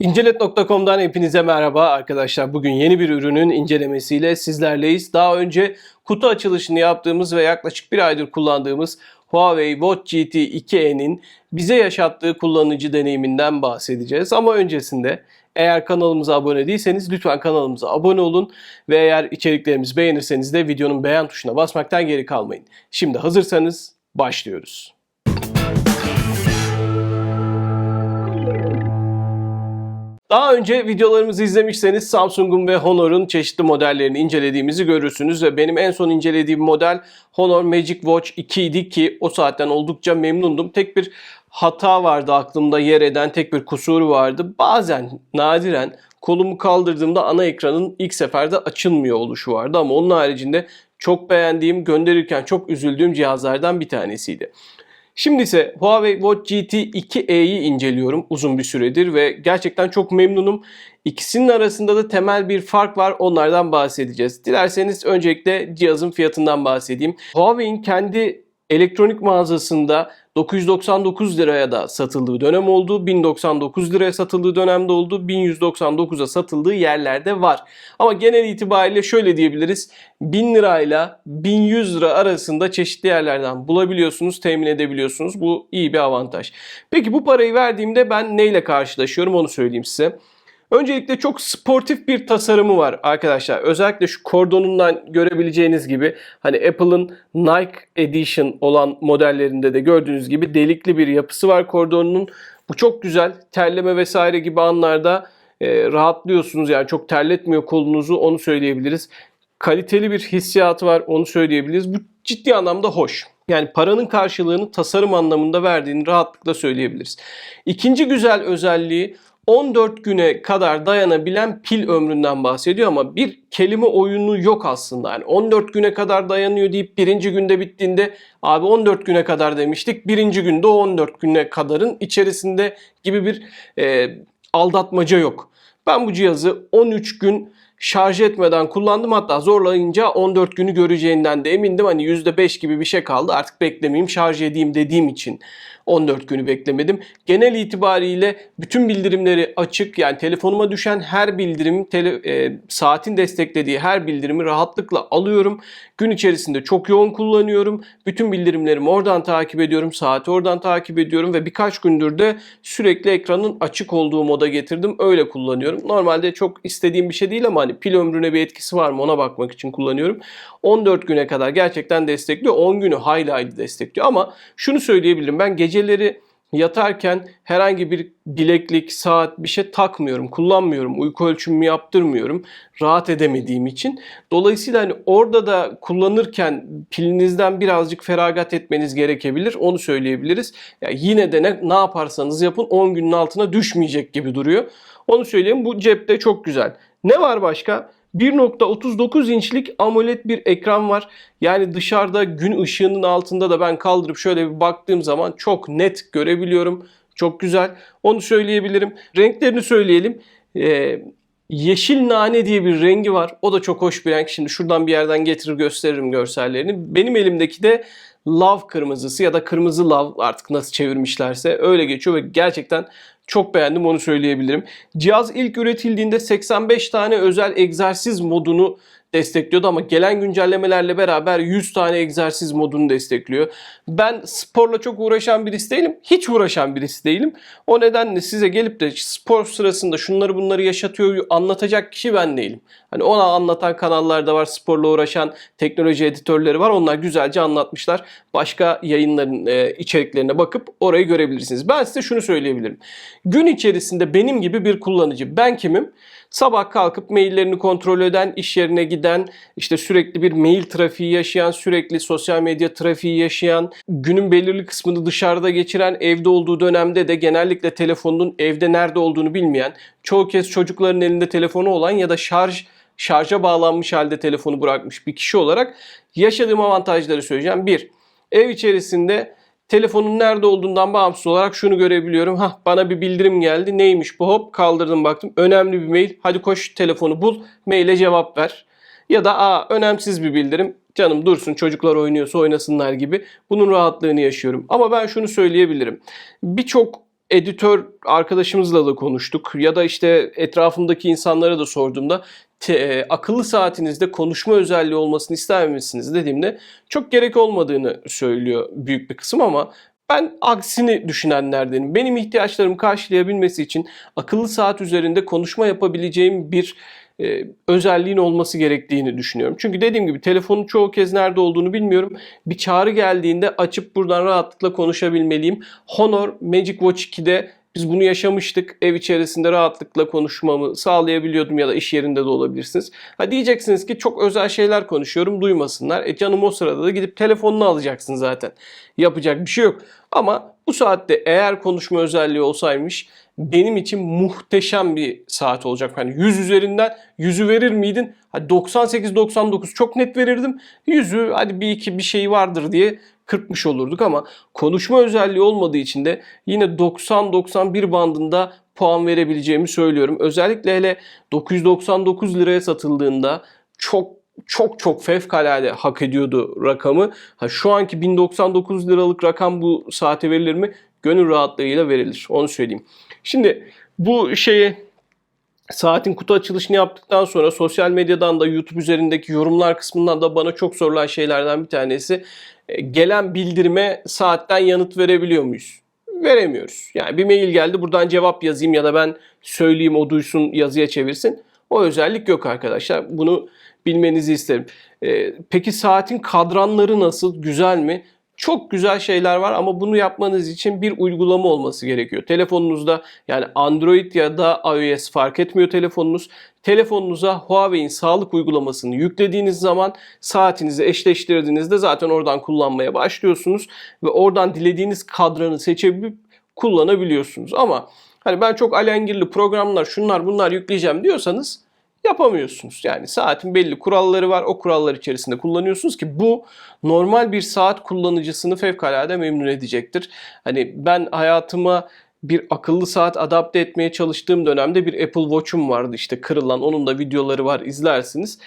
İncelet.com'dan hepinize merhaba arkadaşlar. Bugün yeni bir ürünün incelemesiyle sizlerleyiz. Daha önce kutu açılışını yaptığımız ve yaklaşık bir aydır kullandığımız Huawei Watch GT 2e'nin bize yaşattığı kullanıcı deneyiminden bahsedeceğiz. Ama öncesinde eğer kanalımıza abone değilseniz lütfen kanalımıza abone olun ve eğer içeriklerimizi beğenirseniz de videonun beğen tuşuna basmaktan geri kalmayın. Şimdi hazırsanız başlıyoruz. Daha önce videolarımızı izlemişseniz Samsung'un ve Honor'un çeşitli modellerini incelediğimizi görürsünüz ve benim en son incelediğim model Honor Magic Watch 2 idi ki o saatten oldukça memnundum. Tek bir hata vardı aklımda yer eden tek bir kusuru vardı. Bazen nadiren kolumu kaldırdığımda ana ekranın ilk seferde açılmıyor oluşu vardı ama onun haricinde çok beğendiğim, gönderirken çok üzüldüğüm cihazlardan bir tanesiydi. Şimdi ise Huawei Watch GT 2e'yi inceliyorum uzun bir süredir ve gerçekten çok memnunum. İkisinin arasında da temel bir fark var. Onlardan bahsedeceğiz. Dilerseniz öncelikle cihazın fiyatından bahsedeyim. Huawei'in kendi elektronik mağazasında 999 liraya da satıldığı dönem oldu. 1099 liraya satıldığı dönemde oldu. 1199'a satıldığı yerlerde var. Ama genel itibariyle şöyle diyebiliriz. 1000 lirayla 1100 lira arasında çeşitli yerlerden bulabiliyorsunuz, temin edebiliyorsunuz. Bu iyi bir avantaj. Peki bu parayı verdiğimde ben neyle karşılaşıyorum onu söyleyeyim size. Öncelikle çok sportif bir tasarımı var arkadaşlar. Özellikle şu kordonundan görebileceğiniz gibi hani Apple'ın Nike Edition olan modellerinde de gördüğünüz gibi delikli bir yapısı var kordonunun. Bu çok güzel. Terleme vesaire gibi anlarda e, rahatlıyorsunuz. Yani çok terletmiyor kolunuzu onu söyleyebiliriz. Kaliteli bir hissiyatı var onu söyleyebiliriz. Bu ciddi anlamda hoş. Yani paranın karşılığını tasarım anlamında verdiğini rahatlıkla söyleyebiliriz. İkinci güzel özelliği 14 güne kadar dayanabilen pil ömründen bahsediyor ama bir kelime oyunu yok aslında. Yani 14 güne kadar dayanıyor deyip birinci günde bittiğinde abi 14 güne kadar demiştik. Birinci günde o 14 güne kadarın içerisinde gibi bir e, aldatmaca yok. Ben bu cihazı 13 gün şarj etmeden kullandım. Hatta zorlayınca 14 günü göreceğinden de emindim. Hani %5 gibi bir şey kaldı. Artık beklemeyeyim şarj edeyim dediğim için 14 günü beklemedim. Genel itibariyle bütün bildirimleri açık. Yani telefonuma düşen her bildirim, tele, e, saatin desteklediği her bildirimi rahatlıkla alıyorum. Gün içerisinde çok yoğun kullanıyorum. Bütün bildirimlerimi oradan takip ediyorum. Saati oradan takip ediyorum ve birkaç gündür de sürekli ekranın açık olduğu moda getirdim. Öyle kullanıyorum. Normalde çok istediğim bir şey değil ama hani pil ömrüne bir etkisi var mı ona bakmak için kullanıyorum. 14 güne kadar gerçekten destekliyor. 10 günü hayli hayli destekliyor ama şunu söyleyebilirim. Ben geceleri yatarken herhangi bir bileklik, saat bir şey takmıyorum, kullanmıyorum. Uyku ölçümümü yaptırmıyorum. Rahat edemediğim için. Dolayısıyla hani orada da kullanırken pilinizden birazcık feragat etmeniz gerekebilir. Onu söyleyebiliriz. Yani yine de ne, ne yaparsanız yapın 10 günün altına düşmeyecek gibi duruyor. Onu söyleyeyim. Bu cepte çok güzel. Ne var başka? 1.39 inçlik AMOLED bir ekran var. Yani dışarıda gün ışığının altında da ben kaldırıp şöyle bir baktığım zaman çok net görebiliyorum. Çok güzel. Onu söyleyebilirim. Renklerini söyleyelim. Ee, yeşil nane diye bir rengi var. O da çok hoş bir renk. Şimdi şuradan bir yerden getirir gösteririm görsellerini. Benim elimdeki de lav kırmızısı ya da kırmızı lav artık nasıl çevirmişlerse öyle geçiyor ve gerçekten çok beğendim onu söyleyebilirim. Cihaz ilk üretildiğinde 85 tane özel egzersiz modunu destekliyordu ama gelen güncellemelerle beraber 100 tane egzersiz modunu destekliyor. Ben sporla çok uğraşan birisi değilim. Hiç uğraşan birisi değilim. O nedenle size gelip de spor sırasında şunları bunları yaşatıyor anlatacak kişi ben değilim. Hani ona anlatan kanallar da var. Sporla uğraşan teknoloji editörleri var. Onlar güzelce anlatmışlar. Başka yayınların e, içeriklerine bakıp orayı görebilirsiniz. Ben size şunu söyleyebilirim. Gün içerisinde benim gibi bir kullanıcı. Ben kimim? Sabah kalkıp maillerini kontrol eden, iş yerine giden, işte sürekli bir mail trafiği yaşayan, sürekli sosyal medya trafiği yaşayan, günün belirli kısmını dışarıda geçiren, evde olduğu dönemde de genellikle telefonun evde nerede olduğunu bilmeyen, çoğu kez çocukların elinde telefonu olan ya da şarj şarja bağlanmış halde telefonu bırakmış bir kişi olarak yaşadığım avantajları söyleyeceğim. Bir, ev içerisinde telefonun nerede olduğundan bağımsız olarak şunu görebiliyorum. Hah bana bir bildirim geldi. Neymiş bu? Hop kaldırdım baktım. Önemli bir mail. Hadi koş telefonu bul. Maile cevap ver. Ya da aa önemsiz bir bildirim. Canım dursun çocuklar oynuyorsa oynasınlar gibi. Bunun rahatlığını yaşıyorum. Ama ben şunu söyleyebilirim. Birçok editör arkadaşımızla da konuştuk ya da işte etrafımdaki insanlara da sorduğumda te- e, akıllı saatinizde konuşma özelliği olmasını ister misiniz dediğimde çok gerek olmadığını söylüyor büyük bir kısım ama ben aksini düşünenlerdenim. Benim ihtiyaçlarımı karşılayabilmesi için akıllı saat üzerinde konuşma yapabileceğim bir e, özelliğin olması gerektiğini düşünüyorum. Çünkü dediğim gibi telefonun çoğu kez nerede olduğunu bilmiyorum. Bir çağrı geldiğinde açıp buradan rahatlıkla konuşabilmeliyim. Honor Magic Watch 2'de biz bunu yaşamıştık. Ev içerisinde rahatlıkla konuşmamı sağlayabiliyordum ya da iş yerinde de olabilirsiniz. Ha diyeceksiniz ki çok özel şeyler konuşuyorum duymasınlar. E canım o sırada da gidip telefonunu alacaksın zaten. Yapacak bir şey yok. Ama bu saatte eğer konuşma özelliği olsaymış benim için muhteşem bir saat olacak. Hani 100 üzerinden 100'ü verir miydin? Hadi 98-99 çok net verirdim. 100'ü hadi bir iki bir şey vardır diye kırpmış olurduk ama konuşma özelliği olmadığı için de yine 90-91 bandında puan verebileceğimi söylüyorum. Özellikle hele 999 liraya satıldığında çok çok çok fevkalade hak ediyordu rakamı. Ha, şu anki 1099 liralık rakam bu saate verilir mi? Gönül rahatlığıyla verilir. Onu söyleyeyim. Şimdi bu şeye saatin kutu açılışını yaptıktan sonra sosyal medyadan da YouTube üzerindeki yorumlar kısmından da bana çok sorulan şeylerden bir tanesi e, gelen bildirime saatten yanıt verebiliyor muyuz? Veremiyoruz. Yani bir mail geldi buradan cevap yazayım ya da ben söyleyeyim o duysun yazıya çevirsin. O özellik yok arkadaşlar. Bunu bilmenizi isterim. E, peki saatin kadranları nasıl? Güzel mi? Çok güzel şeyler var ama bunu yapmanız için bir uygulama olması gerekiyor. Telefonunuzda yani Android ya da iOS fark etmiyor telefonunuz. Telefonunuza Huawei'in sağlık uygulamasını yüklediğiniz zaman saatinizi eşleştirdiğinizde zaten oradan kullanmaya başlıyorsunuz ve oradan dilediğiniz kadranı seçebilip kullanabiliyorsunuz. Ama hani ben çok alengirli programlar şunlar bunlar yükleyeceğim diyorsanız yapamıyorsunuz. Yani saatin belli kuralları var. O kurallar içerisinde kullanıyorsunuz ki bu normal bir saat kullanıcısını fevkalade memnun edecektir. Hani ben hayatıma bir akıllı saat adapte etmeye çalıştığım dönemde bir Apple Watch'um vardı işte kırılan. Onun da videoları var izlersiniz.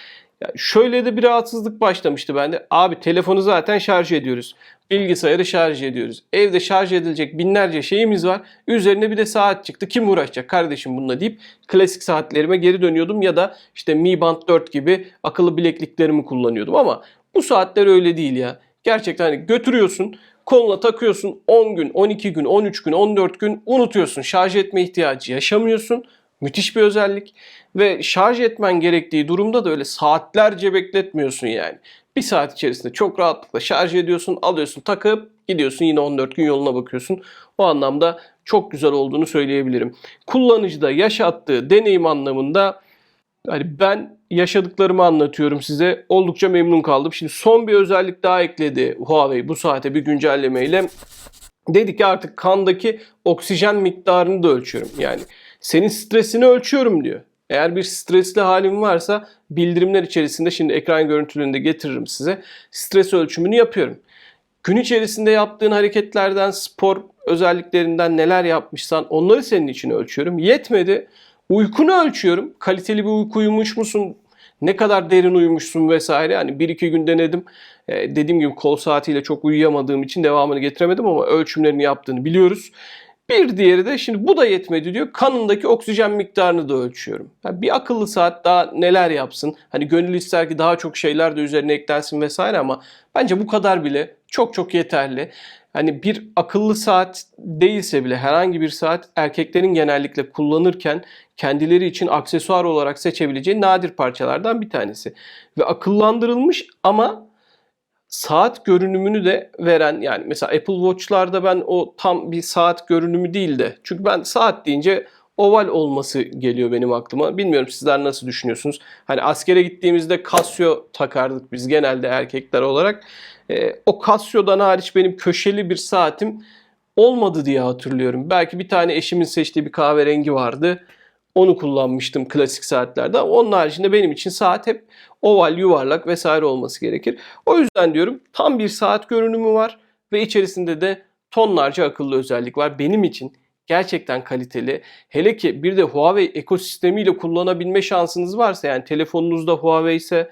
Ya şöyle de bir rahatsızlık başlamıştı bende. Abi telefonu zaten şarj ediyoruz. Bilgisayarı şarj ediyoruz. Evde şarj edilecek binlerce şeyimiz var. Üzerine bir de saat çıktı. Kim uğraşacak kardeşim bununla deyip klasik saatlerime geri dönüyordum ya da işte Mi Band 4 gibi akıllı bilekliklerimi kullanıyordum ama bu saatler öyle değil ya. Gerçekten hani götürüyorsun, koluna takıyorsun 10 gün, 12 gün, 13 gün, 14 gün unutuyorsun. Şarj etme ihtiyacı yaşamıyorsun. Müthiş bir özellik. Ve şarj etmen gerektiği durumda da öyle saatlerce bekletmiyorsun yani. Bir saat içerisinde çok rahatlıkla şarj ediyorsun, alıyorsun, takıp gidiyorsun yine 14 gün yoluna bakıyorsun. O anlamda çok güzel olduğunu söyleyebilirim. Kullanıcıda yaşattığı deneyim anlamında hani ben yaşadıklarımı anlatıyorum size. Oldukça memnun kaldım. Şimdi son bir özellik daha ekledi Huawei bu saate bir güncellemeyle. Dedi ki artık kandaki oksijen miktarını da ölçüyorum. Yani senin stresini ölçüyorum diyor. Eğer bir stresli halin varsa bildirimler içerisinde şimdi ekran görüntülerinde getiririm size. Stres ölçümünü yapıyorum. Gün içerisinde yaptığın hareketlerden, spor özelliklerinden neler yapmışsan onları senin için ölçüyorum. Yetmedi. Uykunu ölçüyorum. Kaliteli bir uyku uyumuş musun? Ne kadar derin uyumuşsun vesaire. Hani bir iki gün denedim. Ee, dediğim gibi kol saatiyle çok uyuyamadığım için devamını getiremedim ama ölçümlerini yaptığını biliyoruz. Bir diğeri de şimdi bu da yetmedi diyor. Kanındaki oksijen miktarını da ölçüyorum. Yani bir akıllı saat daha neler yapsın? Hani gönül ister ki daha çok şeyler de üzerine eklensin vesaire ama bence bu kadar bile çok çok yeterli. Hani bir akıllı saat değilse bile herhangi bir saat erkeklerin genellikle kullanırken kendileri için aksesuar olarak seçebileceği nadir parçalardan bir tanesi. Ve akıllandırılmış ama saat görünümünü de veren yani mesela Apple Watch'larda ben o tam bir saat görünümü değil de çünkü ben saat deyince oval olması geliyor benim aklıma. Bilmiyorum sizler nasıl düşünüyorsunuz? Hani askere gittiğimizde Casio takardık biz genelde erkekler olarak. Ee, o Casio'dan hariç benim köşeli bir saatim olmadı diye hatırlıyorum. Belki bir tane eşimin seçtiği bir kahverengi vardı. Onu kullanmıştım klasik saatlerde. Onun haricinde benim için saat hep oval, yuvarlak vesaire olması gerekir. O yüzden diyorum tam bir saat görünümü var ve içerisinde de tonlarca akıllı özellik var. Benim için gerçekten kaliteli. Hele ki bir de Huawei ekosistemiyle kullanabilme şansınız varsa yani telefonunuzda Huawei ise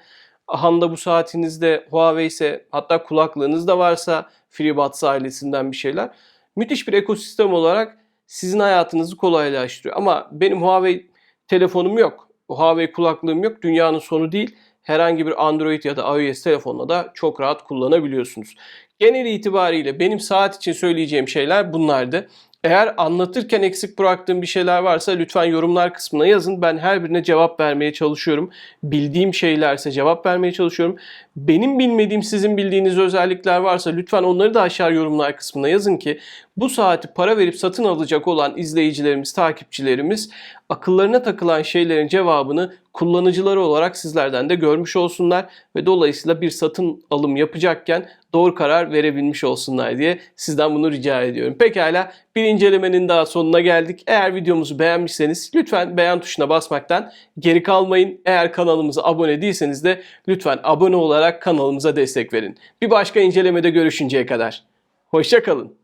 Handa bu saatinizde Huawei ise hatta kulaklığınız da varsa FreeBuds ailesinden bir şeyler. Müthiş bir ekosistem olarak sizin hayatınızı kolaylaştırıyor. Ama benim Huawei telefonum yok. Huawei kulaklığım yok. Dünyanın sonu değil. Herhangi bir Android ya da iOS telefonla da çok rahat kullanabiliyorsunuz. Genel itibariyle benim saat için söyleyeceğim şeyler bunlardı. Eğer anlatırken eksik bıraktığım bir şeyler varsa lütfen yorumlar kısmına yazın. Ben her birine cevap vermeye çalışıyorum. Bildiğim şeylerse cevap vermeye çalışıyorum. Benim bilmediğim sizin bildiğiniz özellikler varsa lütfen onları da aşağı yorumlar kısmına yazın ki bu saati para verip satın alacak olan izleyicilerimiz, takipçilerimiz akıllarına takılan şeylerin cevabını kullanıcıları olarak sizlerden de görmüş olsunlar ve dolayısıyla bir satın alım yapacakken doğru karar verebilmiş olsunlar diye sizden bunu rica ediyorum. Pekala bir incelemenin daha sonuna geldik. Eğer videomuzu beğenmişseniz lütfen beğen tuşuna basmaktan geri kalmayın. Eğer kanalımıza abone değilseniz de lütfen abone olarak kanalımıza destek verin. Bir başka incelemede görüşünceye kadar. Hoşçakalın.